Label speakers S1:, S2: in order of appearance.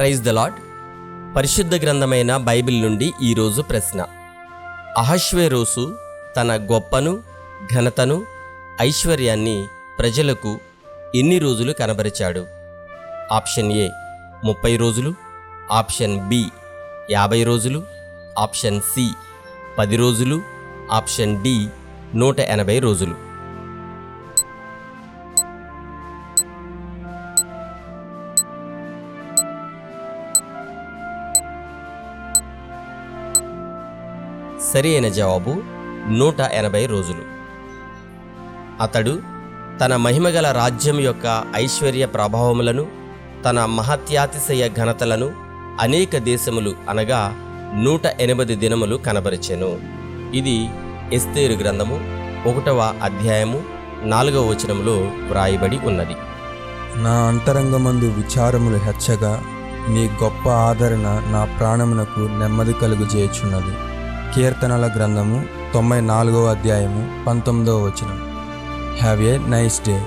S1: Praise the lord పరిశుద్ధ గ్రంథమైన Bible నుండి ఈరోజు ప్రశ్న. అహశ్వేరోసు తన గొప్పను ఘనతను ఐశ్వర్యాన్ని ప్రజలకు ఎన్ని రోజులు కనబరిచాడు? ఆప్షన్ ఏ ముప్పై రోజులు ఆప్షన్ బి యాభై రోజులు ఆప్షన్ సి పది రోజులు ఆప్షన్ డి నూట ఎనభై రోజులు. సరి అయిన జవాబు నూట ఎనభై రోజులు. అతడు తన మహిమగల రాజ్యం యొక్క ఐశ్వర్య ప్రభావములను తన మహత్యాతిశయ ఘనతలను అనేక దేశములు అనగా నూట ఎనిమిది దినములు కనబరిచెను. ఇది ఎస్తేరు గ్రంథము ఒకటవ అధ్యాయము నాలుగవ వచనములో వ్రాయబడి ఉన్నది.
S2: నా అంతరంగమందు విచారములు హెచ్చగా నీ గొప్ప ఆదరణ నా ప్రాణమునకు నెమ్మది కలుగుజేయుచున్నది. కీర్తనల గ్రంథము తొంభై నాలుగవ అధ్యాయము పంతొమ్మిదవ వచనం. Have a nice day